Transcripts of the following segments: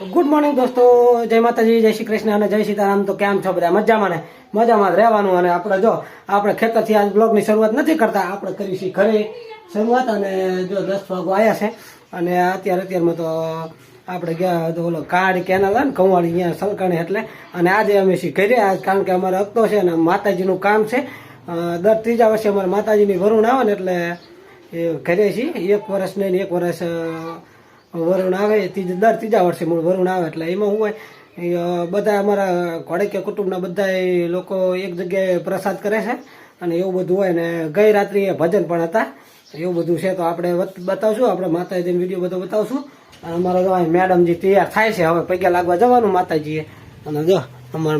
Good morning દોસ્તો, જય માતાજી, જય શ્રી કૃષ્ણ અને જય સીતારામ. તો કેમ છો બધા? મજામાં ને? મજામાં રહેવાનું અને આપણે જો, આપણે ખેતરથી આજ બ્લોગની શરૂઆત નથી કરતા, આપણે કરીશું ઘરે શરૂઆત અને જો દસ વાગો આવ્યા છે અને અત્યારે અત્યારમાં તો આપણે ગયા તો ઓલો કાળી કેનાલ ને, કંવાળી અહીંયા સલકાણી એટલે, અને આજે અમે શી ઘરે, આજ કારણ કે અમારે હપ્તો છે અને માતાજીનું કામ છે. દર ત્રીજા વર્ષે અમારે માતાજીની વરુણ આવે ને એટલે એ ઘરે છીએ. એક વર્ષ નહીં એક વર્ષ વરુણ આવે ત્રીજ દર ત્રીજા વર્ષે મૂળ વરુણ આવે એટલે એમાં શું હોય બધા અમારા ઘોડકીય કુટુંબના બધા લોકો એક જગ્યાએ પ્રસાદ કરે છે અને એવું બધું હોય ને ગઈ રાત્રિએ ભજન પણ હતા એવું બધું છે તો આપણે બતાવશું આપણે માતાજીનો વીડિયો બધો બતાવશું અને અમારા જો મેડમજી તૈયાર થાય છે હવે પૈયા લાગવા જવાનું માતાજીએ અને જો અમારે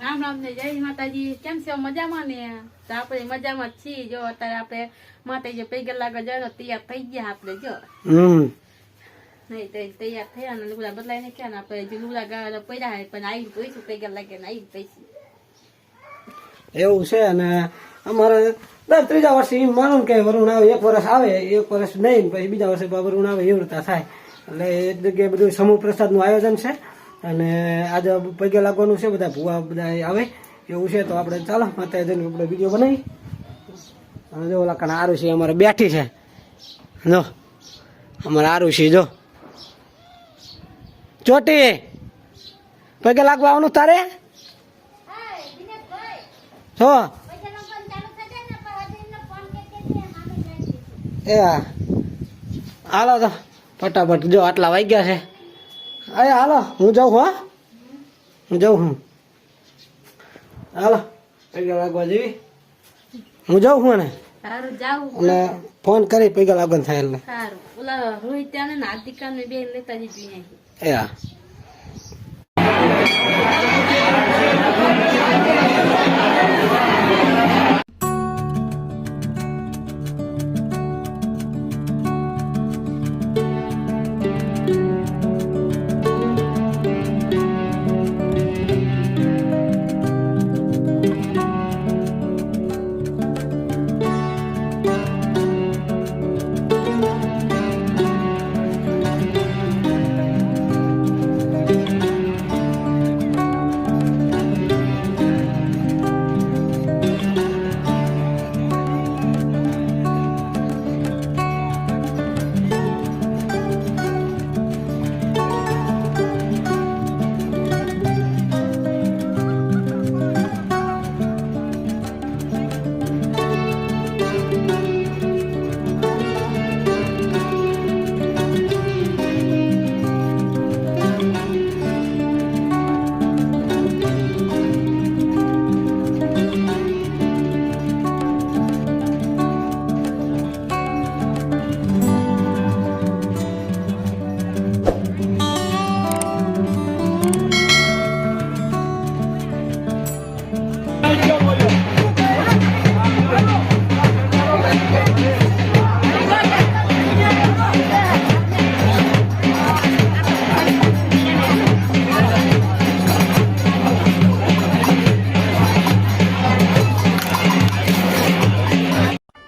રામ રામ ને જય માતાજી કેમ છે? મજામાં ને? તો આપણે મજામાં જ છીએ જો અત્યારે આપણે માતાજી પૈગલ લાગવા જાય તો તૈયાર થઈ ગયા આપણે જો. હમ. નહીં તો તૈયાર થયા અને લુગડા બદલાઈ ને ક્યાં આપણે જે લુગડા પડ્યા પણ આવી પૈસું પૈગલ લાગે ને આવી પૈસી એવું છે અને અમારે દર ત્રીજા વર્ષે એમ માનું કે વરુણ આવે એક વર્ષ આવે એક વર્ષ નહીં પછી બીજા વર્ષે વરુણ આવે એવી રીતે થાય એટલે એક જગ્યાએ બધું સમૂહ પ્રસાદનું આયોજન છે અને આજે પગે લાગવાનું છે બધા ભૂવા બધા આવે એવું છે તો આપણે ચાલો માતા જઈને આપણે વીડિયો બનાવી અને જો ઓલા કાના આરુષી અમારે બેઠી છે જો અમારે આરુષી જો ચોટી પગે લાગવા આવવાનું તારે? છો એ હાલો તો ફટાફટ જો આટલા વાગ્યા છે. અરે હાલો હું જાઉં હા હું. જાઉં હું. હાલો. પગે લાગવા જેવી? હું જાઉં હું ને સારું અને ફોન કરી પૈગા લાગવાનું થાય એટલે. સારું ઓલા રોહિત ત્યાં ને હાર્દિકા ને બે લેતા જોઈએ એ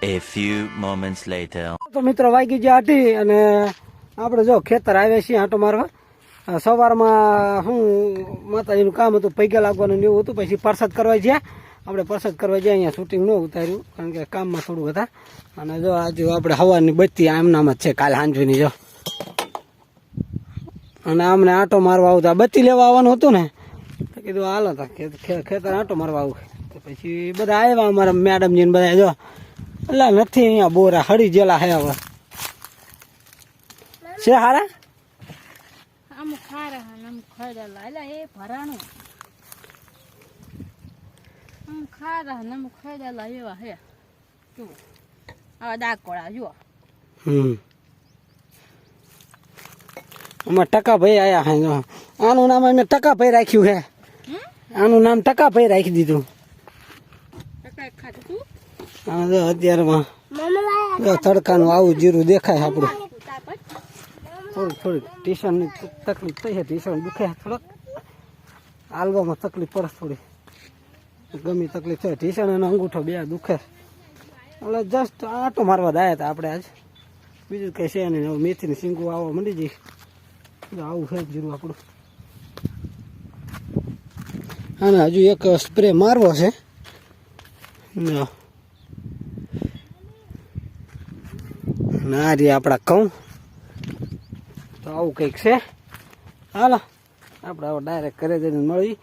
A few moments later. તો મિત્રો વાગી ગયા હતી અને આપણે જો ખેતર આવ્યા છીએ આંટો મારવા. સવારમાં હું માતાજીનું કામ હતું, પૈગા લાગવાનું એવું હતું, પછી પરસાદ કરવા ગયા આપણે પરસાદ કરવા ગયા અહીંયા શૂટિંગ ન ઉતાર્યું, કારણ કે કામમાં થોડું હતા. અને જો આજે આપણે હવાની બત્તી આમનામાં જ છે, કાલ હાંજવીની જો. અને આમને આંટો મારવા આવતા બત્તી લેવા આવવાનું હતું ને. કીધું, હાલો તા ખે- ખે- ખેતર આંટો મારવા આવું. પછી બધા આવ્યા અમારા મેડમજી ને બધા જો એટલે નથી અહીંયા બોરા હળી જેલા હે હવે. છે હારા? આમ ખારા આમ ખરેલા. એટલે એ ભરાણું. આમ ખારા આમ ખરેલા એવા હે. જુઓ. આવા ડાકોળા જુઓ. હમ. આમાં ટકાભાઈ આયા હે આનું નામ અમે ટકાભાઈ રાખ્યું હે. આનું નામ ટકાભાઈ રાખી દીધું. ટકા ખાધું અત્યારમાં તડકાનું આવું જીરું દેખાય આપણું. થોડીક થોડીક ટીશનની તકલીફ થઈ છે ટીશન દુખે થોડોક. હાલવામાં તકલીફ પડે થોડી. ગમી તકલીફ થાય. ટીશન અને અંગૂઠો બે દુખે એટલે જસ્ટ આટો મારવા દાયા હતા આપણે આજ. બીજું કંઈ છે નહીં. હવે મેથીની સિંગું આવવા મંડી જઈ આવું છે જીરું આપણું. અને હજુ એક સ્પ્રે મારવો છે. જો. ના રે આપડા કહું તો આવું કંઈક છે. હાલો આપડે હવે ડાયરેક્ટ કરે જઈને મળી